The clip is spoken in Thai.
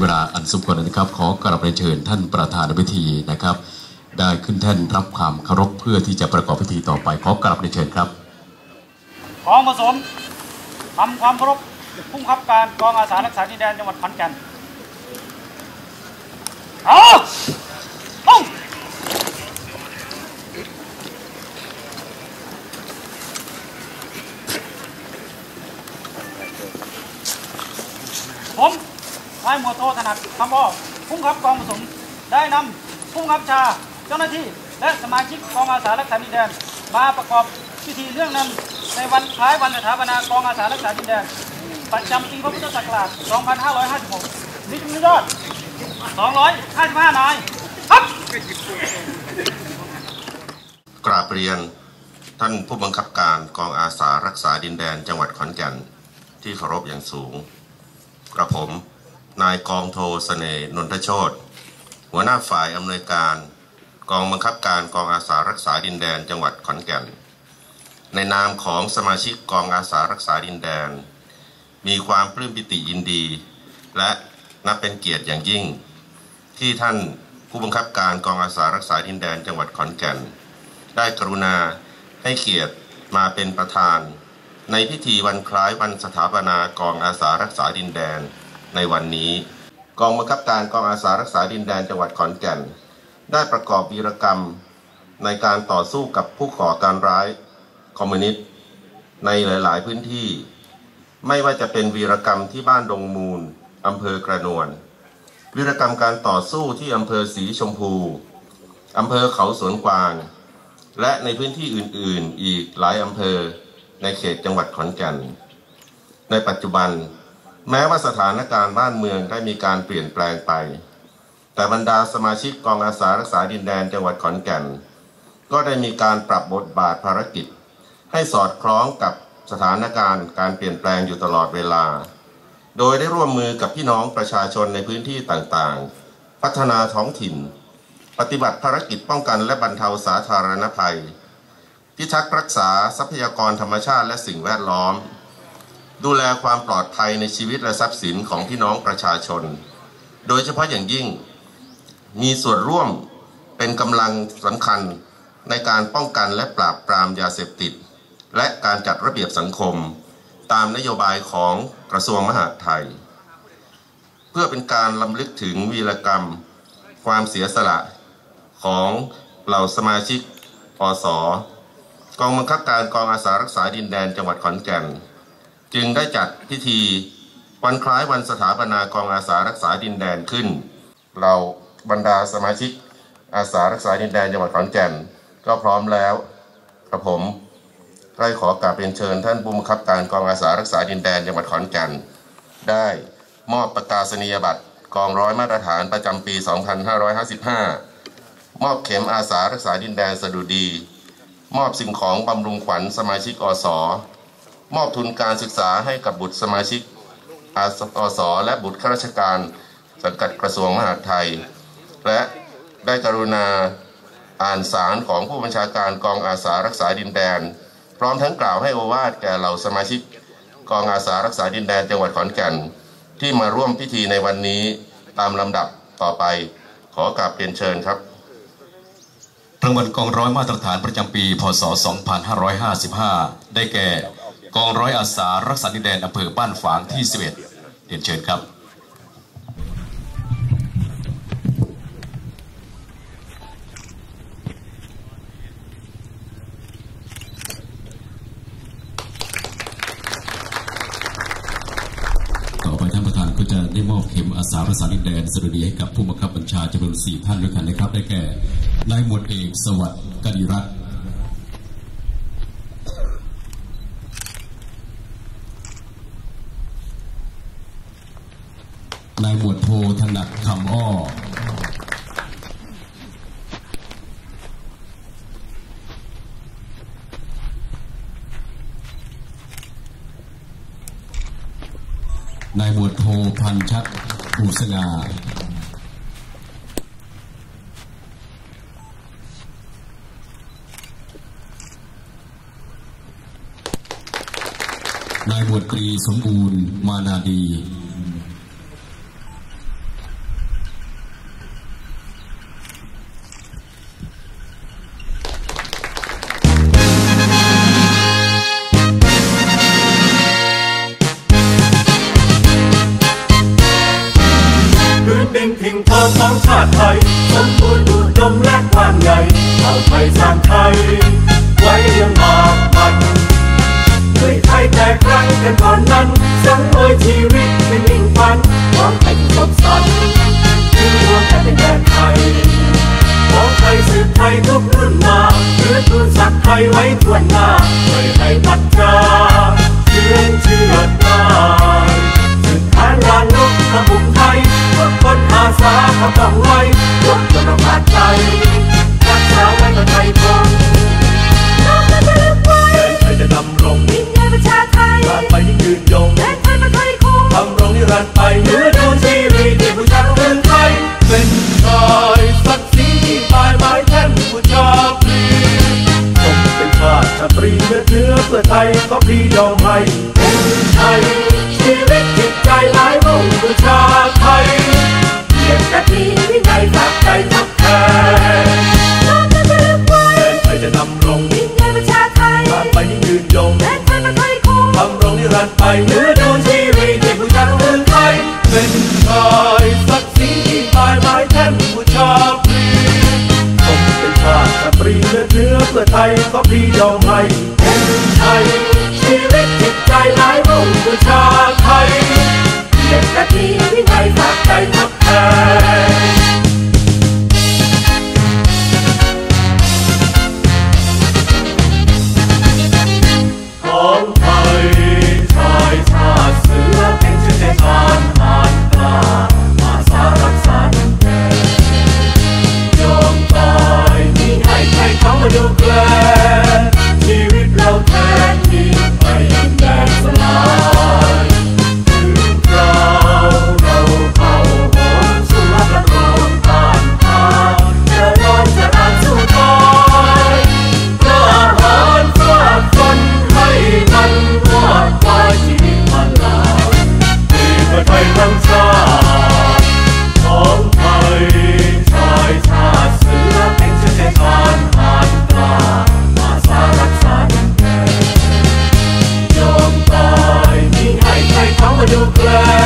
เวลาอันสมควรนะครับ ขอกราบเรียนเชิญท่านประธานพิธีนะครับ ได้ขึ้นแท่นรับความเคารพเพื่อที่จะประกอบพิธีต่อไป ขอกราบเรียนเชิญครับ ของผสมทำความเคารพผู้บังคับการกองอาสารักษาดินแดนจังหวัดขอนแก่นอาเอาผม นายหมวดโทถนัดคำอ้อผู้บังคับกองผสมได้นำผู้บังคับชาเจ้าหน้าที่ และสมาชิกกองอาสารักษาดินแดน มาประกอบพิธีเรื่องนำในวันคล้ายวันสถาปนากองอาสารักษาดินแดนประจำปีพระพุทธศักราช 2556 มีจำนวนยอด 255 นาย ครับ กราบเรียนท่านผู้บังคับการกองอาสารักษาดินแดนจังหวัดขอนแก่น ที่เคารพอย่างสูง กระผม นายกองโทเสน่ห์นนทโชตหัวหน้าฝ่ายอำนวยการ กองบังคับการกองอาสารักษาดินแดนจังหวัดขอนแก่น ในนามของสมาชิกกองอาสารักษาดินแดน มีความปลื้มปิติยินดี และนับเป็นเกียรติอย่างยิ่ง ที่ท่านผู้บังคับการกองอาสารักษาดินแดนจังหวัดขอนแก่น ได้กรุณาให้เกียรติมาเป็นประธาน ในพิธีวันคล้ายวันสถาปนากองอาสารักษาดินแดน ในวันนี้ กองบังคับการกองอาสารักษาดินแดนจังหวัดขอนแก่น ได้ประกอบวีรกรรมในการต่อสู้กับผู้ก่อการร้ายคอมมิวนิสต์ในหลาย ๆ พื้นที่ ไม่ว่าจะเป็นวีรกรรมที่บ้านดงมูลอำเภอกระนวลวีรกรรมการต่อสู้ที่อำเภอสีชมพูอำเภอเขาสวนกวาง และในพื้นที่อื่น ๆ อีกหลายอำเภอในเขตจังหวัดขอนแก่น ในปัจจุบัน แม้ว่าสถานการณ์บ้านเมืองได้มีการเปลี่ยนแปลงไป แต่บรรดาสมาชิกกองอาสารักษาดินแดนจังหวัดขอนแก่น ก็ได้มีการปรับบทบาทภารกิจ ให้สอดคล้องกับสถานการณ์การเปลี่ยนแปลงอยู่ตลอดเวลา โดยได้ร่วมมือกับพี่น้องประชาชนในพื้นที่ต่างๆ พัฒนาท้องถิ่น ปฏิบัติภารกิจป้องกันและบรรเทาสาธารณภัย พิทักษ์รักษาทรัพยากรธรรมชาติและสิ่งแวดล้อม ดูแลความปลอดภัยในชีวิตและทรัพย์สินของพี่น้องประชาชน โดยเฉพาะอย่างยิ่ง มีส่วนร่วมเป็นกำลังสำคัญในการป้องกันและปราบปรามยาเสพติด และการจัดระเบียบสังคม ตามนโยบายของกระทรวงมหาดไทย เพื่อเป็นการลำลึกถึงวีรกรรม ความเสียสละของเหล่าสมาชิกปสกองบังคับการกองอาสารักษาดินแดนจังหวัดขอนแก่น จึงได้จัดพิธีวันคล้ายวันสถาปนากองอาสารักษาดินแดนขึ้น เราบรรดาสมาชิกอาสารักษาดินแดนจังหวัดขอนแก่น ก็พร้อมแล้วกระผมได้ขอกราบเรียนเชิญท่านผู้บังคับการกองอาสารักษาดินแดนจังหวัดขอนแก่น ได้มอบประกาศนียบัตรกองร้อยมาตรฐานประจำปี 2555 มอบเข็มอาสารักษาดินแดนสะดุดี มอบสิ่งของบำรุงขวัญสมาชิกอส มอบทุนการศึกษาให้กับบุตรสมาชิกอาสอสและบุตรข้าราชการสังกัดกระทรวงมหาดไทย และได้กรุณาอ่านสารของผู้บัญชาการกองอาสารักษาดินแดน พร้อมทั้งกล่าวให้โอวาทแก่เหล่าสมาชิกกองอาสารักษาดินแดนจังหวัดขอนแก่น ที่มาร่วมพิธีในวันนี้ตามลำดับต่อไป ขอกราบเรียนเชิญครับรางวัลกองร้อยมาตรฐานประจำปี พศ 2555 ได้แก่ กองร้อยอาสารักษาดินแดนอำเภอบ้านฝางที่ 11เรียนเชิญครับต่อไปท่านประธานก็จะได้มอบเข็มอาสารักษาดินแดนสดุดีให้กับผู้บังคับบัญชาจำนวนสี่ท่านด้วยกันนะครับ ได้แก่นายหมวดเอกสวัสดิ์กดิรัตน์ นายหมวดโทถนัดคำอ้อ นายหมวดโทพันชัดภูสงา นายหมวดตรีสมบูรณ์มานาดี thơm bóng trà thay sống tôi đủ đông lát qua ngày vào thời gian thay ไทยภูมิไทยชีวิตจิตใจหลายมุ่งประชาไทยเพียงแต่มีวินัยฝากใจทักแทนน้อมนำระลึกไว้เดินไปจะนำรงวินัยประชาไทยผ่าไปยิ่งยืนยงและไทยมาไทยคงทำรงนิรันดร์ไปเมื่อ do cry.